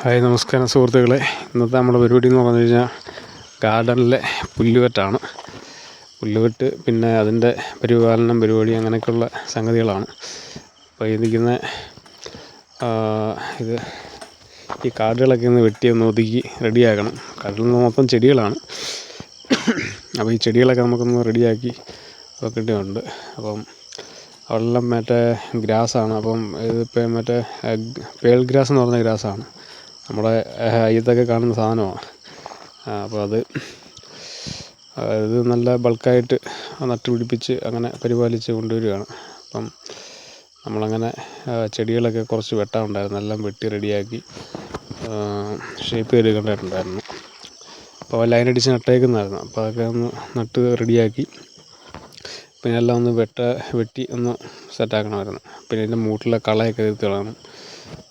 Hi നമസ്കാരം സുഹൃത്തുക്കളെ. ഇന്നത്തെ നമ്മുടെ പരിപാടി എന്ന് പറഞ്ഞു കഴിഞ്ഞാൽ ഗാർഡനിലെ പുല്ലുവെട്ടാണ്. പുല്ലുവെട്ട് പിന്നെ അതിന്റെ പരിപാലനം പരിപാടി അങ്ങനെയൊക്കെയുള്ള സംഗതികളാണ്. അപ്പോൾ ഇരിക്കുന്ന ഇത് ഈ കാടുകളൊക്കെ ഒന്ന് വെട്ടി ഒന്ന് ഒതുക്കി റെഡിയാക്കണം. കാട്ടിൽ മൊത്തം ചെടികളാണ്. അപ്പോൾ ഈ ചെടികളൊക്കെ നമുക്കൊന്ന് റെഡിയാക്കി വെക്കേണ്ടതുണ്ട്. അപ്പം അവിടെല്ലാം മറ്റേ ഗ്രാസാണ്. അപ്പം ഇതിപ്പോൾ മറ്റേ പേൾ ഗ്രാസ് എന്ന് പറഞ്ഞ ഗ്രാസാണ്. നമ്മുടെ അയ്യത്തൊക്കെ കാണുന്ന സാധനമാണ് അപ്പോൾ അത് ഇത് നല്ല ബൾക്കായിട്ട് നട്ട് പിടിപ്പിച്ച് അങ്ങനെ പരിപാലിച്ച് കൊണ്ടുവരികയാണ്. അപ്പം നമ്മളങ്ങനെ ചെടികളൊക്കെ കുറച്ച് വെട്ടാനുണ്ടായിരുന്നു. എല്ലാം വെട്ടി റെഡിയാക്കി ഷേപ്പ് ചെയ്തെടുക്കേണ്ടതായിട്ടുണ്ടായിരുന്നു അപ്പോൾ ലൈൻ അടിച്ച് നട്ടേക്കുന്നതായിരുന്നു. അപ്പോൾ അതൊക്കെ ഒന്ന് നട്ട് റെഡിയാക്കി പിന്നെ എല്ലാം ഒന്ന് വെട്ട വെട്ടി ഒന്ന് സെറ്റാക്കണമായിരുന്നു. പിന്നെ ഇതിന്റെ മൂട്ടിലെ കളയൊക്കെ തീർത്ത് കളയണം.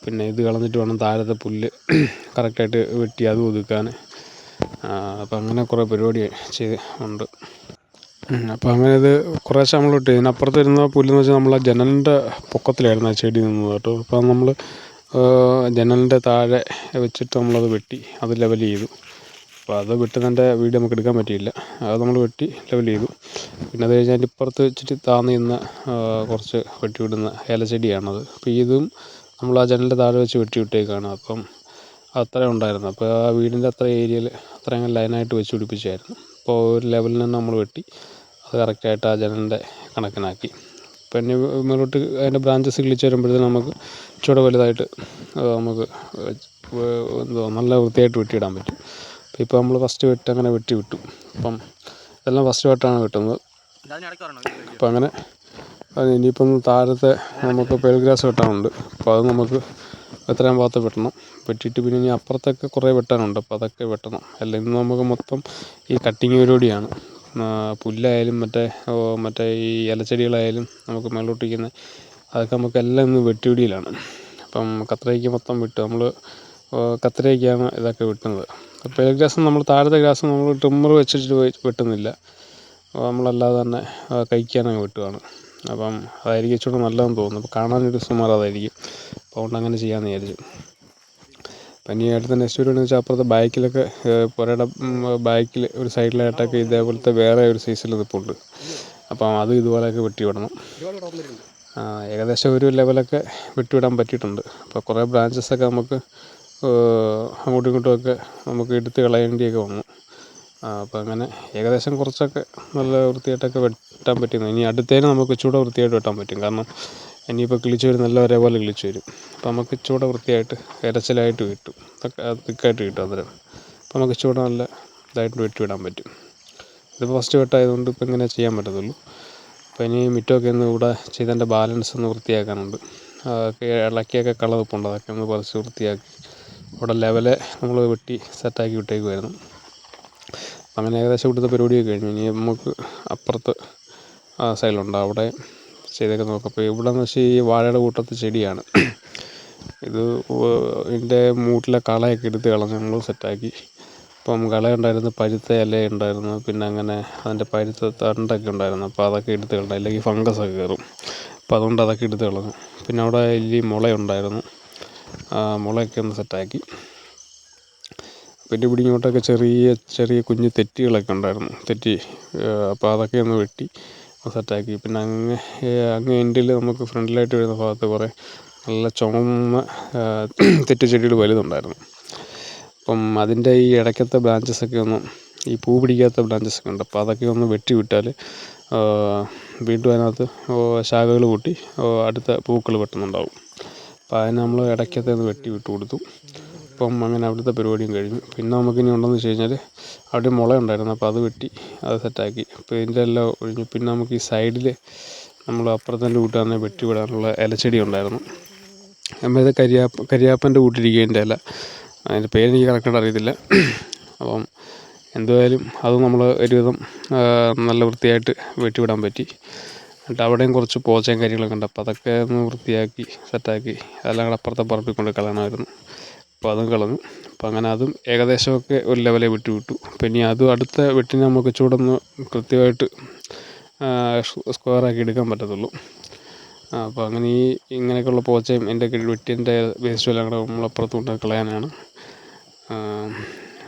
പിന്നെ ഇത് കളഞ്ഞിട്ട് വേണം താഴത്തെ പുല്ല് കറക്റ്റായിട്ട് വെട്ടി അത് ഒതുക്കാൻ. അപ്പം അങ്ങനെ കുറേ പരിപാടി ചെയ്ത് ഉണ്ട്. അപ്പോൾ അങ്ങനെ ഇത് കുറേശ്ശെ നമ്മൾ ഇട്ട് ഇതിനപ്പുറത്ത് വരുന്ന പുല്ലെന്ന് വെച്ചാൽ നമ്മൾ ജനലിന്റെ പൊക്കത്തിലായിരുന്നു ആ ചെടി നിന്നത് കേട്ടോ. അപ്പം നമ്മൾ ജനലിന്റെ താഴെ വെച്ചിട്ട് നമ്മളത് വെട്ടി അത് ലെവൽ ചെയ്തു. അപ്പോൾ അത് വെട്ടുന്നതിന്റെ വീഡിയോ നമുക്ക് എടുക്കാൻ പറ്റിയില്ല. അത് നമ്മൾ വെട്ടി ലെവൽ ചെയ്തു. പിന്നെ അത് കഴിഞ്ഞാൽ ഇപ്പുറത്ത് വെച്ചിട്ട് താന്ന് നിന്ന കുറച്ച് വെട്ടി വിടുന്ന ഏലച്ചെടിയാണത്. അപ്പോൾ ഇതും നമ്മൾ ആ ജനലിന്റെ താഴെ വെച്ച് വെട്ടി വിട്ടേക്കാണ്. അപ്പം അത്രയും ഉണ്ടായിരുന്നു. അപ്പോൾ ആ വീടിന്റെ അത്ര ഏരിയയിൽ അത്രയും ലൈനായിട്ട് വെച്ച് പിടിപ്പിച്ചായിരുന്നു. അപ്പോൾ ഒരു ലെവലിൽ നിന്ന് നമ്മൾ വെട്ടി അത് കറക്റ്റായിട്ട് ആ ജനലിന്റെ കണക്കിനാക്കി. പിന്നെ മേലോട്ട് അതിന്റെ ബ്രാഞ്ചസ് കിളിച്ച് വരുമ്പോഴത്തേനും നമുക്ക് ഇച്ചിരി വലുതായിട്ട് നമുക്ക് എന്തോ നല്ല വൃത്തിയായിട്ട് വെട്ടിയിടാൻ പറ്റും. അപ്പോൾ ഇപ്പോൾ നമ്മൾ ഫസ്റ്റ് വെട്ടി അങ്ങനെ വെട്ടി വിട്ടു. അപ്പം ഇതെല്ലാം ഫസ്റ്റ് വെട്ടാണ് വെട്ടുന്നത്. അപ്പം അങ്ങനെ അത് ഇനിയിപ്പം താഴത്തെ നമുക്ക് പെൽഗ്രാസ് വെട്ടാനുണ്ട്. അപ്പോൾ അത് നമുക്ക് എത്രയും ഭാഗത്ത് വെട്ടണം. വെട്ടിയിട്ട് പിന്നെ ഇനി അപ്പുറത്തൊക്കെ കുറേ വെട്ടാനുണ്ട്. അപ്പോൾ അതൊക്കെ വെട്ടണം. അല്ലെങ്കിൽ നമുക്ക് മൊത്തം ഈ കട്ടിങ് പരിപാടിയാണ്. പുല്ലായാലും മറ്റേ മറ്റേ ഈ ഇലച്ചെടികളായാലും നമുക്ക് മേലോട്ടിരിക്കുന്ന അതൊക്കെ നമുക്ക് എല്ലാം ഇന്ന് വെട്ടിപിടിയിലാണ് അപ്പം കത്രയ്ക്ക് മൊത്തം വിട്ടു നമ്മൾ കത്രയ്ക്കാണ് ഇതൊക്കെ വെട്ടുന്നത്. അപ്പോൾ ഗ്രാസ് നമ്മൾ താഴത്തെ ഗ്രാസ് നമ്മൾ ട്രിമ്മർ വെച്ചിട്ട് വെട്ടുന്നില്ല. നമ്മളല്ലാതെ തന്നെ കഴിക്കാനങ്ങ് വെട്ടുകയാണ് അപ്പം അതായിരിക്കും ഇച്ചിരി നല്ലതെന്ന് തോന്നുന്നു. അപ്പോൾ കാണാനൊരു സുമാർ അതായിരിക്കും അപ്പോൾ അതുകൊണ്ട് അങ്ങനെ ചെയ്യാമെന്ന് വിചാരിച്ചു. ഇനി അടുത്ത നെക്സ്റ്റ് എന്ന് വെച്ചാൽ അപ്പുറത്തെ ബാക്കിലൊക്കെ പുരയുടെ ബാക്കിൽ ഒരു സൈഡിലായിട്ടൊക്കെ ഇതേപോലത്തെ വേറെ ഒരു സൈസിൽ നിൽപ്പുണ്ട് അപ്പം അത് ഇതുപോലെയൊക്കെ വെട്ടി വിടണം ഏകദേശം ഒരു ലെവലൊക്കെ വെട്ടിവിടാൻ പറ്റിയിട്ടുണ്ട്. അപ്പോൾ കുറേ ബ്രാഞ്ചസൊക്കെ നമുക്ക് അങ്ങോട്ടും ഒക്കെ നമുക്ക് എടുത്ത് കളയേണ്ടിയൊക്കെ വന്നു. അപ്പോൾ അങ്ങനെ ഏകദേശം കുറച്ചൊക്കെ നല്ല വൃത്തിയായിട്ടൊക്കെ വെട്ടാൻ പറ്റുന്നു ഇനി അടുത്തതിന് നമുക്ക് ഇച്ചിരൂടെ വൃത്തിയായിട്ട് വെട്ടാൻ പറ്റും. കാരണം ഇനിയിപ്പോൾ കിളിച്ച് വരും നല്ല ഒരേപോലെ കിളിച്ച് വരും. അപ്പോൾ നമുക്ക് ഇച്ചിരൂടെ വൃത്തിയായിട്ട് ഇരച്ചിലായിട്ട് കിട്ടും തിക്കായിട്ട് കിട്ടും അന്നേരം. അപ്പോൾ നമുക്ക് ഇച്ചിരൂടെ നല്ല ഇതായിട്ട് വെട്ടി വിടാൻ പറ്റും. ഇത് ഫസ്റ്റ് വെട്ടായതുകൊണ്ട് ഇപ്പോൾ ഇങ്ങനെ ചെയ്യാൻ പറ്റത്തുള്ളൂ. അപ്പോൾ ഇനി മിറ്റമൊക്കെ ഒന്ന് ഇവിടെ ചെയ്തതിന്റെ ബാലൻസ് ഒന്ന് വൃത്തിയാക്കാനുണ്ട്. ഇളക്കിയൊക്കെ കളവെപ്പുണ്ട് അതൊക്കെ ഒന്ന് പറിച്ച് വൃത്തിയാക്കി. അവിടെ ലെവൽ നമ്മൾ വെട്ടി സെറ്റാക്കി വിട്ടേക്കുമായിരുന്നു അങ്ങനെ ഏകദേശം ഇവിടുത്തെ പരിപാടിയൊക്കെ കഴിഞ്ഞു. ഇനി നമുക്ക് അപ്പുറത്ത് ആ സൈഡിലുണ്ട്. അവിടെ ചെയ്തൊക്കെ നോക്കാം. അപ്പോൾ ഇവിടെ എന്ന് വെച്ചാൽ ഈ വാഴയുടെ കൂട്ടത്ത് ചെടിയാണ്. ഇത് ഇതിന്റെ മൂട്ടിലെ കളയൊക്കെ എടുത്ത് കളഞ്ഞ് നമ്മൾ സെറ്റാക്കി. അപ്പം കള ഉണ്ടായിരുന്നു പരുത്ത ഇല ഉണ്ടായിരുന്നു പിന്നെ അങ്ങനെ അതിന്റെ പരുത്ത തണ്ടൊക്കെ ഉണ്ടായിരുന്നു. അപ്പോൾ അതൊക്കെ എടുത്ത് കളഞ്ഞു. അല്ലെങ്കിൽ ഫംഗസ് ഒക്കെ കയറും. അപ്പോൾ അതുകൊണ്ട് അതൊക്കെ എടുത്ത് കളഞ്ഞു. പിന്നെ അവിടെ വലിയ മുളയുണ്ടായിരുന്നു. മുളയൊക്കെ ഒന്ന് സെറ്റാക്കി. പിന്നെ ഇവിടെ ചെറിയ ചെറിയ കുഞ്ഞ് തെറ്റികളൊക്കെ ഉണ്ടായിരുന്നു. തെറ്റി അപ്പോൾ അതൊക്കെ ഒന്ന് വെട്ടി സെറ്റാക്കി പിന്നെ അങ്ങ് അങ്ങ് എൻഡിൽ നമുക്ക് ഫ്രണ്ടിലായിട്ട് വരുന്ന ഭാഗത്ത് കുറേ നല്ല ചുമന്ന തെറ്റി ചെടികൾ വലുതുണ്ടായിരുന്നു. അപ്പം അതിന്റെ ഈ ഇടയ്ക്കത്തെ ബ്രാഞ്ചസൊക്കെ ഒന്ന് ഈ പൂ പിടിക്കാത്ത ബ്രാഞ്ചസൊക്കെ ഉണ്ട്. അപ്പോൾ അതൊക്കെ ഒന്ന് വെട്ടി വിട്ടാൽ വീണ്ടും അതിനകത്ത് ശാഖകൾ കൂട്ടി അടുത്ത പൂക്കൾ വെട്ടുന്നുണ്ടാവും. അപ്പോൾ അതിന് നമ്മൾ ഇടയ്ക്കത്തെ ഒന്ന് വെട്ടി വിട്ട് കൊടുത്തു അപ്പം അങ്ങനെ അവിടുത്തെ പരിപാടിയും കഴിഞ്ഞു. പിന്നെ നമുക്ക് ഇനി ഉണ്ടെന്ന് വെച്ച് കഴിഞ്ഞാൽ അവിടെ മുള ഉണ്ടായിരുന്നു അപ്പോൾ അത് വെട്ടി അത് സെറ്റാക്കി അപ്പോൾ ഇതിന്റെ എല്ലാം ഒഴിഞ്ഞു. പിന്നെ നമുക്ക് ഈ സൈഡിൽ നമ്മൾ അപ്പുറത്തെ കൂട്ടാന്നെ വെട്ടി വിടാനുള്ള ഇലച്ചെടി ഉണ്ടായിരുന്നു. നമ്മൾ ഇത് കരിയാപ്പ കരിയാപ്പന്റെ കൂട്ടിരിക്കുന്നതിന്റെ ഇല. അതിന്റെ പേര് എനിക്ക് കറക്റ്റായിട്ട് അറിയത്തില്ല. അപ്പം എന്തായാലും അത് നമ്മൾ ഒരുവിധം നല്ല വൃത്തിയായിട്ട് വെട്ടിവിടാൻ പറ്റി. എന്നിട്ട് അവിടെയും കുറച്ച് പോച്ചയും കാര്യങ്ങളൊക്കെ ഉണ്ട്. അപ്പോൾ അതൊക്കെ ഒന്ന് വൃത്തിയാക്കി സെറ്റാക്കി അതെല്ലാം കൂടെ അപ്പുറത്തെ പറമ്പിൽ കൊണ്ട് കളയണമായിരുന്നു അപ്പോൾ അതും കളഞ്ഞു. അപ്പോൾ അങ്ങനെ അതും ഏകദേശമൊക്കെ ഒരു ലെവലിൽ വിട്ടു വിട്ടു പിന്നെ അതും അടുത്ത വെട്ടിന് നമുക്ക് ചൂടൊന്ന് കൃത്യമായിട്ട് സ്ക്വയറാക്കി എടുക്കാൻ പറ്റത്തുള്ളൂ. അപ്പോൾ അങ്ങനെ ഈ ഇങ്ങനെയൊക്കെയുള്ള പോച്ചയും എന്റെ വെട്ടിന്റെ വേസ്റ്റും എല്ലാം കൂടെ നമ്മളപ്പുറത്ത് കൊണ്ട് കളയാനാണ്.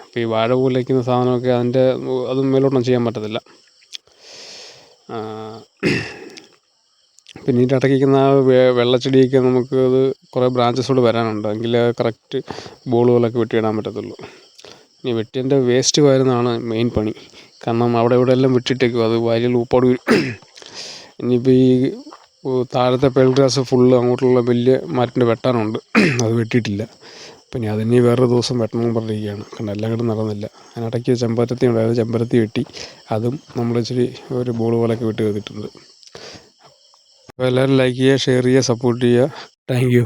അപ്പോൾ ഈ വാഴ കുലയ്ക്കുന്ന സാധനമൊക്കെ അതിന്റെ അതും മേലോട്ടൊന്നും ചെയ്യാൻ പറ്റത്തില്ല. പിന്നെ ഇതിന്റെ ഇടയ്ക്കുന്ന ആ വെള്ളച്ചെടിയൊക്കെ നമുക്ക് അത് കുറേ ബ്രാഞ്ചസ് കൂടെ വരാനുണ്ട്. എങ്കിലേ കറക്റ്റ് ബോളുകളൊക്കെ വെട്ടിയിടാൻ പറ്റത്തുള്ളൂ. ഇനി വെട്ടിയതിന്റെ വേസ്റ്റ് വരുന്നതാണ് മെയിൻ പണി. കാരണം അവിടെ ഇവിടെ എല്ലാം വെട്ടിയിട്ടേക്കും. അത് വാരിയിൽ ഊപ്പാട് ഇനിയിപ്പോൾ ഈ താഴത്തെ പേൾ ഗ്രാസ് ഫുള്ള് അങ്ങോട്ടുള്ള വലിയ മരത്തിന്റെ വെട്ടാനുണ്ട്. അത് വെട്ടിയിട്ടില്ല. പിന്നെ അതിനി വേറൊരു ദിവസം വെട്ടണം എന്ന് പറഞ്ഞിരിക്കുകയാണ്. കാരണം എല്ലാം കൂടെ നടന്നില്ല. അതിനിടയ്ക്ക് ചെമ്പരത്തി ഉണ്ടായിരുന്നു. ചെമ്പരത്തി വെട്ടി. അതും നമ്മൾ ഇച്ചിരി ഒരു ബോൾ പോലെയൊക്കെ വെട്ടി ചെയ്തിട്ടുണ്ട് അപ്പോൾ എല്ലാവരും ലൈക്ക് ചെയ്യുക ഷെയർ ചെയ്യുക സപ്പോർട്ട് ചെയ്യുക താങ്ക് യു